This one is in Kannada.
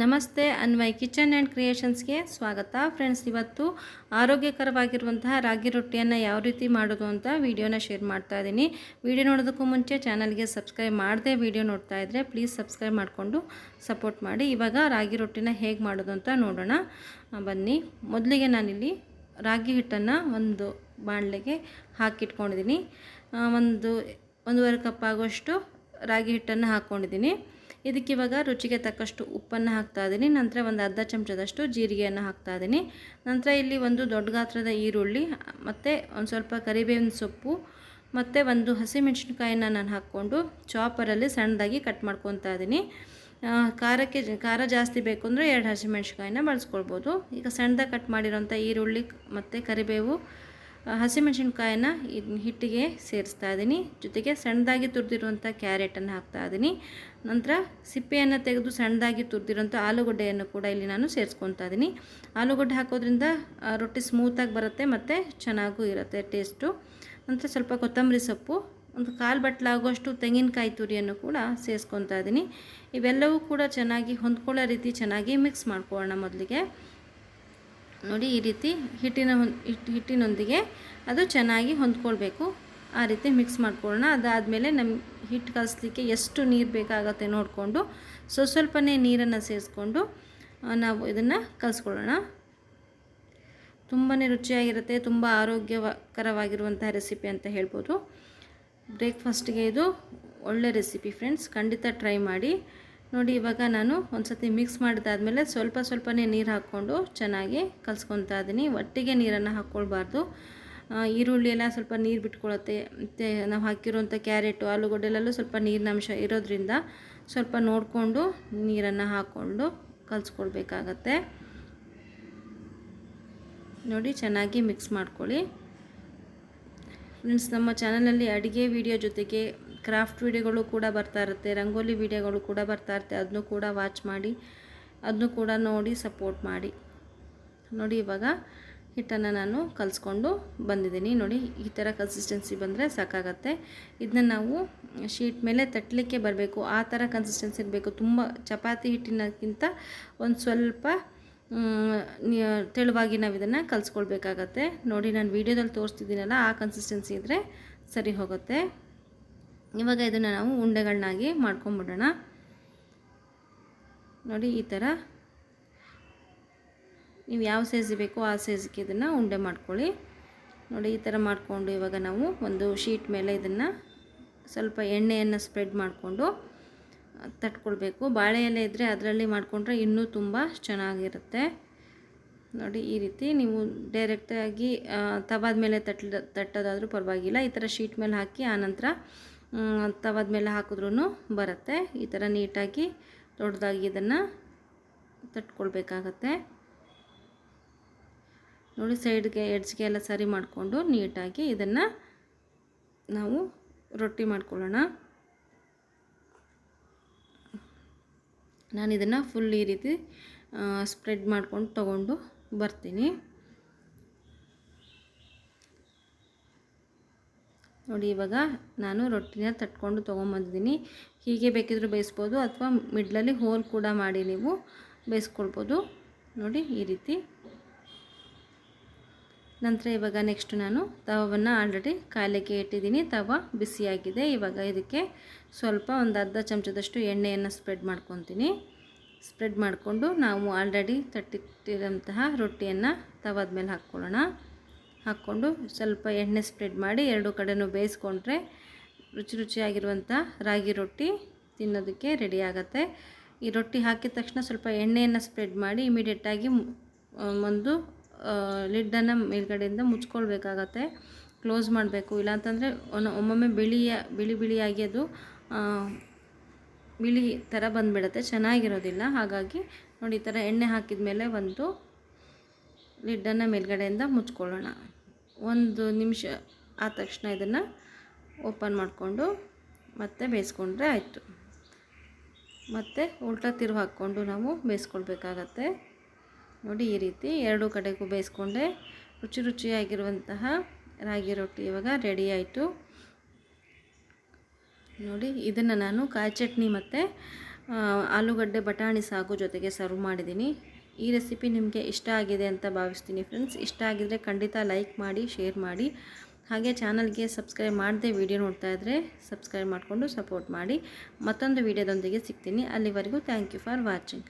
ನಮಸ್ತೆ, ಅನ್ವಯ್ ಕಿಚನ್ ಆ್ಯಂಡ್ ಕ್ರಿಯೇಷನ್ಸ್ಗೆ ಸ್ವಾಗತ. ಫ್ರೆಂಡ್ಸ್, ಇವತ್ತು ಆರೋಗ್ಯಕರವಾಗಿರುವಂತಹ ರಾಗಿ ರೊಟ್ಟಿಯನ್ನು ಯಾವ ರೀತಿ ಮಾಡೋದು ಅಂತ ವೀಡಿಯೋನ ಶೇರ್ ಮಾಡ್ತಾ ಇದ್ದೀನಿ. ವಿಡಿಯೋ ನೋಡೋದಕ್ಕೂ ಮುಂಚೆ ಚಾನಲ್ಗೆ ಸಬ್ಸ್ಕ್ರೈಬ್ ಮಾಡದೆ ವಿಡಿಯೋ ನೋಡ್ತಾ ಇದ್ದರೆ ಪ್ಲೀಸ್ ಸಬ್ಸ್ಕ್ರೈಬ್ ಮಾಡಿಕೊಂಡು ಸಪೋರ್ಟ್ ಮಾಡಿ. ಇವಾಗ ರಾಗಿ ರೊಟ್ಟಿನ ಹೇಗೆ ಮಾಡೋದು ಅಂತ ನೋಡೋಣ. ಬನ್ನಿ. ಮೊದಲಿಗೆ ನಾನಿಲ್ಲಿ ರಾಗಿ ಹಿಟ್ಟನ್ನು ಒಂದು ಬಾಣಲೆಗೆ ಹಾಕಿಟ್ಕೊಂಡಿದ್ದೀನಿ. ಒಂದು, ಒಂದೂವರೆ ಕಪ್ ಆಗುವಷ್ಟು ರಾಗಿ ಹಿಟ್ಟನ್ನು ಹಾಕ್ಕೊಂಡಿದ್ದೀನಿ ಇದಕ್ಕೆ ಇವಾಗ ರುಚಿಗೆ ತಕ್ಕಷ್ಟು ಉಪ್ಪನ್ನು ಹಾಕ್ತಾ ಇದ್ದೀನಿ. ನಂತರ ಒಂದು ಅರ್ಧ ಚಮಚದಷ್ಟು ಜೀರಿಗೆಯನ್ನು ಹಾಕ್ತಾ ಇದ್ದೀನಿ. ನಂತರ ಇಲ್ಲಿ ಒಂದು ದೊಡ್ಡ ಗಾತ್ರದ ಈರುಳ್ಳಿ, ಮತ್ತು ಒಂದು ಸ್ವಲ್ಪ ಕರಿಬೇವಿನ ಸೊಪ್ಪು, ಮತ್ತು ಒಂದು ಹಸಿಮೆಣಸಿನ್ಕಾಯಿನ ನಾನು ಹಾಕ್ಕೊಂಡು ಚಾಪರಲ್ಲಿ ಸಣ್ಣದಾಗಿ ಕಟ್ ಮಾಡ್ಕೊತಾ ಇದ್ದೀನಿ. ಖಾರಕ್ಕೆ ಖಾರ ಜಾಸ್ತಿ ಬೇಕು ಅಂದರೆ ಎರಡು ಹಸಿಮೆಣ್ಸಿಕಾಯಿನ ಬಳಸ್ಕೊಳ್ಬೋದು. ಈಗ ಸಣ್ಣದಾಗಿ ಕಟ್ ಮಾಡಿರೋಂಥ ಈರುಳ್ಳಿ, ಮತ್ತು ಕರಿಬೇವು ಹಸಿಮೆಣಸಿನ್ಕಾಯಿನ ಹಿಟ್ಟಿಗೆ ಸೇರಿಸ್ತಾ ಇದ್ದೀನಿ. ಜೊತೆಗೆ ಸಣ್ಣದಾಗಿ ತುರಿದಿರುವಂಥ ಕ್ಯಾರೆಟನ್ನು ಹಾಕ್ತಾ ಇದ್ದೀನಿ. ನಂತರ ಸಿಪ್ಪೆಯನ್ನು ತೆಗೆದು ಸಣ್ಣದಾಗಿ ತುರಿದಿರುವಂಥ ಆಲೂಗಡ್ಡೆಯನ್ನು ಕೂಡ ಇಲ್ಲಿ ನಾನು ಸೇರಿಸ್ಕೊತಾ ಇದ್ದೀನಿ. ಆಲೂಗಡ್ಡೆ ಹಾಕೋದ್ರಿಂದ ರೊಟ್ಟಿ ಸ್ಮೂತಾಗಿ ಬರುತ್ತೆ ಮತ್ತು ಚೆನ್ನಾಗೂ ಇರುತ್ತೆ ಟೇಸ್ಟು ನಂತರ ಸ್ವಲ್ಪ ಕೊತ್ತಂಬರಿ ಸೊಪ್ಪು, ಒಂದು ಕಾಲು ಬಟ್ಲಾಗುವಷ್ಟು ತೆಂಗಿನಕಾಯಿ ತುರಿಯನ್ನು ಕೂಡ ಸೇರಿಸ್ಕೊತಾ ಇದ್ದೀನಿ. ಇವೆಲ್ಲವೂ ಕೂಡ ಚೆನ್ನಾಗಿ ಹೊಂದ್ಕೊಳ್ಳೋ ರೀತಿ ಚೆನ್ನಾಗಿ ಮಿಕ್ಸ್ ಮಾಡ್ಕೊಳ್ಳೋಣ ಮೊದಲಿಗೆ. ನೋಡಿ ಈ ರೀತಿ ಹಿಟ್ಟಿನ ಹಿಟ್ಟಿನೊಂದಿಗೆ ಅದು ಚೆನ್ನಾಗಿ ಹೊಂದ್ಕೊಳ್ಬೇಕು. ಆ ರೀತಿ ಮಿಕ್ಸ್ ಮಾಡ್ಕೊಳ್ಳೋಣ. ಅದಾದಮೇಲೆ ನಮ್ಮ ಹಿಟ್ಟು ಕಲಿಸ್ಲಿಕ್ಕೆ ಎಷ್ಟು ನೀರು ಬೇಕಾಗತ್ತೆ ನೋಡಿಕೊಂಡು ಸ್ವಲ್ಪ ಸ್ವಲ್ಪನೇ ನೀರನ್ನು ಸೇರಿಸ್ಕೊಂಡು ನಾವು ಇದನ್ನು ಕಲಿಸ್ಕೊಳ್ಳೋಣ. ತುಂಬಾ ರುಚಿಯಾಗಿರುತ್ತೆ, ತುಂಬ ಆರೋಗ್ಯಕರವಾಗಿರುವಂತಹ ರೆಸಿಪಿ ಅಂತ ಹೇಳ್ಬೋದು. ಬ್ರೇಕ್ಫಾಸ್ಟ್ಗೆ ಇದು ಒಳ್ಳೆ ರೆಸಿಪಿ ಫ್ರೆಂಡ್ಸ್ ಖಂಡಿತ ಟ್ರೈ ಮಾಡಿ. ನೋಡಿ, ಇವಾಗ ನಾನು ಒಂದು ಸತಿ ಮಿಕ್ಸ್ ಮಾಡಿದಾದ್ಮೇಲೆ ಸ್ವಲ್ಪ ಸ್ವಲ್ಪನೇ ನೀರು ಹಾಕ್ಕೊಂಡು ಚೆನ್ನಾಗಿ ಕಲ್ಸ್ಕೊತಾ ಇದ್ದೀನಿ ಒಟ್ಟಿಗೆ ನೀರನ್ನು ಹಾಕ್ಕೊಳ್ಬಾರ್ದು ಈರುಳ್ಳಿ ಎಲ್ಲ ಸ್ವಲ್ಪ ನೀರು ಬಿಟ್ಕೊಳತ್ತೆ. ಮತ್ತು ನಾವು ಹಾಕಿರುವಂಥ ಕ್ಯಾರೆಟು ಆಲೂಗಡ್ಡೆಲಲ್ಲೂ ಸ್ವಲ್ಪ ನೀರಿನ ಅಂಶ ಇರೋದ್ರಿಂದ ಸ್ವಲ್ಪ ನೋಡಿಕೊಂಡು ನೀರನ್ನು ಹಾಕ್ಕೊಂಡು ಕಲಿಸ್ಕೊಳ್ಬೇಕಾಗತ್ತೆ. ನೋಡಿ, ಚೆನ್ನಾಗಿ ಮಿಕ್ಸ್ ಮಾಡ್ಕೊಳ್ಳಿ. ಫ್ರೆಂಡ್ಸ್ ನಮ್ಮ ಚಾನಲಲ್ಲಿ ಅಡುಗೆ ವಿಡಿಯೋ ಜೊತೆಗೆ ಕ್ರಾಫ್ಟ್ ವಿಡಿಯೋಗಳು ಕೂಡ ಬರ್ತಾ ಇರುತ್ತೆ, ರಂಗೋಲಿ ವಿಡಿಯೋಗಳು ಕೂಡ ಬರ್ತಾ ಇರುತ್ತೆ. ಅದನ್ನು ಕೂಡ ವಾಚ್ ಮಾಡಿ ಅದನ್ನು ಕೂಡ ನೋಡಿ ಸಪೋರ್ಟ್ ಮಾಡಿ. ನೋಡಿ ಇವಾಗ ಹಿಟ್ಟನ್ನು ನಾನು ಕಲಿಸ್ಕೊಂಡು ಬಂದಿದ್ದೀನಿ. ನೋಡಿ, ಈ ಥರ ಕನ್ಸಿಸ್ಟೆನ್ಸಿ ಬಂದರೆ ಸಾಕಾಗತ್ತೆ. ಇದನ್ನ ನಾವು ಶೀಟ್ ಮೇಲೆ ತಟ್ಟಲಿಕ್ಕೆ ಬರಬೇಕು. ಆ ಥರ ಕನ್ಸಿಸ್ಟೆನ್ಸಿ ಇರಬೇಕು. ತುಂಬ ಚಪಾತಿ ಹಿಟ್ಟಿನಕ್ಕಿಂತ ಒಂದು ಸ್ವಲ್ಪ ತೆಳುವಾಗಿ ನಾವು ಇದನ್ನು ಕಲಿಸ್ಕೊಳ್ಬೇಕಾಗತ್ತೆ. ನೋಡಿ, ನಾನು ವೀಡಿಯೋದಲ್ಲಿ ತೋರಿಸ್ತಿದ್ದೀನಲ್ಲ, ಆ ಕನ್ಸಿಸ್ಟೆನ್ಸಿ ಇದ್ದರೆ ಸರಿ ಹೋಗುತ್ತೆ. ಇವಾಗ ಇದನ್ನು ನಾವು ಉಂಡೆಗಳನ್ನಾಗಿ ಮಾಡ್ಕೊಂಬಿಡೋಣ. ನೋಡಿ, ಈ ಥರ ನೀವು ಯಾವ ಸೈಜ್ ಬೇಕೋ ಆ ಸೈಜ್ಗೆ ಇದನ್ನು ಉಂಡೆ ಮಾಡ್ಕೊಳ್ಳಿ. ನೋಡಿ, ಈ ಥರ ಮಾಡಿಕೊಂಡು ಇವಾಗ ನಾವು ಒಂದು ಶೀಟ್ ಮೇಲೆ ಇದನ್ನು ಸ್ವಲ್ಪ ಎಣ್ಣೆಯನ್ನು ಸ್ಪ್ರೆಡ್ ಮಾಡಿಕೊಂಡು ತಟ್ಕೊಳ್ಬೇಕು. ಬಾಳೆ ಎಲೆ ಇದ್ದರೆ ಅದರಲ್ಲಿ ಮಾಡಿಕೊಂಡ್ರೆ ಇನ್ನೂ ತುಂಬ ಚೆನ್ನಾಗಿರುತ್ತೆ. ನೋಡಿ, ಈ ರೀತಿ ನೀವು ಡೈರೆಕ್ಟಾಗಿ ತವಾದ ಮೇಲೆ ತಟ್ಲ, ತಟ್ಟೋದಾದರೂ ಪರವಾಗಿಲ್ಲ. ಈ ಥರ ಶೀಟ್ ಮೇಲೆ ಹಾಕಿ ಆನಂತರ ತವಾದ ಮೇಲೆ ಹಾಕಿದ್ರೂ ಬರುತ್ತೆ. ಈ ಥರ ನೀಟಾಗಿ ದೊಡ್ಡದಾಗಿ ಇದನ್ನು ತಟ್ಕೊಳ್ಬೇಕಾಗತ್ತೆ. ನೋಡಿ ಸೈಡ್ಗೆ ಎಡ್ಜ್ಗೆ ಎಲ್ಲ ಸರಿ ಮಾಡಿಕೊಂಡು ನೀಟಾಗಿ ಇದನ್ನು ನಾವು ರೊಟ್ಟಿ ಮಾಡ್ಕೊಳ್ಳೋಣ. ನಾನು ಇದನ್ನು ಫುಲ್ ಈ ರೀತಿ ಸ್ಪ್ರೆಡ್ ಮಾಡ್ಕೊಂಡು ತಗೊಂಡು ಬರ್ತೀನಿ. ನೋಡಿ, ಇವಾಗ ನಾನು ರೊಟ್ಟಿನ ತಟ್ಕೊಂಡು ತೊಗೊಂಬಂದಿದ್ದೀನಿ. ಹೀಗೆ ಬೇಕಿದ್ರೂ ಬೇಯಿಸ್ಬೋದು ಅಥವಾ ಮಿಡ್ಲಲ್ಲಿ ಹೋಲ್ ಕೂಡ ಮಾಡಿ ನೀವು ಬೇಯಿಸ್ಕೊಳ್ಬೋದು. ನೋಡಿ, ಈ ರೀತಿ. ನಂತರ ಇವಾಗ ನೆಕ್ಸ್ಟ್ ನಾನು ತವವನ್ನು ಆಲ್ರೆಡಿ ಕಾಯಲಿಕ್ಕೆ ಇಟ್ಟಿದ್ದೀನಿ. ತವ ಬಿಸಿಯಾಗಿದೆ. ಇವಾಗ ಇದಕ್ಕೆ ಸ್ವಲ್ಪ ಒಂದು ಅರ್ಧ ಚಮಚದಷ್ಟು ಎಣ್ಣೆಯನ್ನು ಸ್ಪ್ರೆಡ್ ಮಾಡ್ಕೊತೀನಿ. ಸ್ಪ್ರೆಡ್ ಮಾಡಿಕೊಂಡು ನಾವು ಆಲ್ರೆಡಿ ತಟ್ಟಿಟ್ಟಿರೋಂತಹ ರೊಟ್ಟಿಯನ್ನು ತವದ ಮೇಲೆ ಹಾಕ್ಕೊಳ್ಳೋಣ. ಹಾಕ್ಕೊಂಡು ಸ್ವಲ್ಪ ಎಣ್ಣೆ ಸ್ಪ್ರೆಡ್ ಮಾಡಿ ಎರಡು ಕಡೆನೂ ಬೇಯಿಸ್ಕೊಂಡ್ರೆ ರುಚಿ ರುಚಿಯಾಗಿರುವಂಥ ರಾಗಿ ರೊಟ್ಟಿ ತಿನ್ನೋದಕ್ಕೆ ರೆಡಿ ಆಗುತ್ತೆ. ಈ ರೊಟ್ಟಿ ಹಾಕಿದ ತಕ್ಷಣ ಸ್ವಲ್ಪ ಎಣ್ಣೆಯನ್ನು ಸ್ಪ್ರೆಡ್ ಮಾಡಿ ಇಮಿಡಿಯೇಟಾಗಿ ಒಂದು ಲಿಡ್ಡನ್ನು ಮೇಲ್ಗಡೆಯಿಂದ ಮುಚ್ಕೊಳ್ಬೇಕಾಗತ್ತೆ. ಕ್ಲೋಸ್ ಮಾಡಬೇಕು. ಇಲ್ಲಾಂತಂದರೆ ಒಮ್ಮೊಮ್ಮೆ ಬಿಳಿಯ, ಬಿಳಿ ಬಿಳಿಯಾಗಿ ಅದು ಬಿಳಿ ಥರ ಬಂದುಬಿಡುತ್ತೆ. ಚೆನ್ನಾಗಿರೋದಿಲ್ಲ. ಹಾಗಾಗಿ ನೋಡಿ ಈ ಥರ ಎಣ್ಣೆ ಹಾಕಿದ ಮೇಲೆ ಒಂದು ಲಿಡ್ಡನ್ನು ಮೇಲ್ಗಡೆಯಿಂದ ಮುಚ್ಕೊಳ್ಳೋಣ. ಒಂದು ನಿಮಿಷ ಆದ ತಕ್ಷಣ ಇದನ್ನು ಓಪನ್ ಮಾಡಿಕೊಂಡು ಮತ್ತೆ ಬೇಯಿಸ್ಕೊಂಡ್ರೆ ಆಯಿತು. ಮತ್ತು ಉಲ್ಟಾ ತಿರುವು ಹಾಕ್ಕೊಂಡು ನಾವು ಬೇಯಿಸ್ಕೊಳ್ಬೇಕಾಗತ್ತೆ. ನೋಡಿ ಈ ರೀತಿ ಎರಡು ಕಡೆಗೂ ಬೇಯಿಸ್ಕೊಂಡೆ. ರುಚಿ ರುಚಿಯಾಗಿರುವಂತಹ ರಾಗಿ ರೊಟ್ಟಿ ಇವಾಗ ರೆಡಿ ಆಯಿತು. ನೋಡಿ ಇದನ್ನು ನಾನು ಕಾಯಿ ಚಟ್ನಿ ಮತ್ತು ಆಲೂಗಡ್ಡೆ ಬಟಾಣಿ ಸಾಗು ಜೊತೆಗೆ ಸರ್ವ್ ಮಾಡಿದ್ದೀನಿ. ಈ ರೆಸಿಪಿ ನಿಮಗೆ ಇಷ್ಟ ಆಗಿದೆ ಅಂತ ಭಾವಿಸ್ತೀನಿ ಫ್ರೆಂಡ್ಸ್. ಇಷ್ಟ ಆಗಿದರೆ ಖಂಡಿತ ಲೈಕ್ ಮಾಡಿ, ಶೇರ್ ಮಾಡಿ. ಹಾಗೆ ಚಾನಲ್ಗೆ ಸಬ್ಸ್ಕ್ರೈಬ್ ಮಾಡದೆ ವಿಡಿಯೋ ನೋಡ್ತಾ ಇದ್ದರೆ ಸಬ್ಸ್ಕ್ರೈಬ್ ಮಾಡಿಕೊಂಡು ಸಪೋರ್ಟ್ ಮಾಡಿ. ಮತ್ತೊಂದು ವಿಡಿಯೋದೊಂದಿಗೆ ಸಿಗ್ತೀನಿ. ಅಲ್ಲಿವರೆಗೂ ಥ್ಯಾಂಕ್ ಯು ಫಾರ್ ವಾಚಿಂಗ್.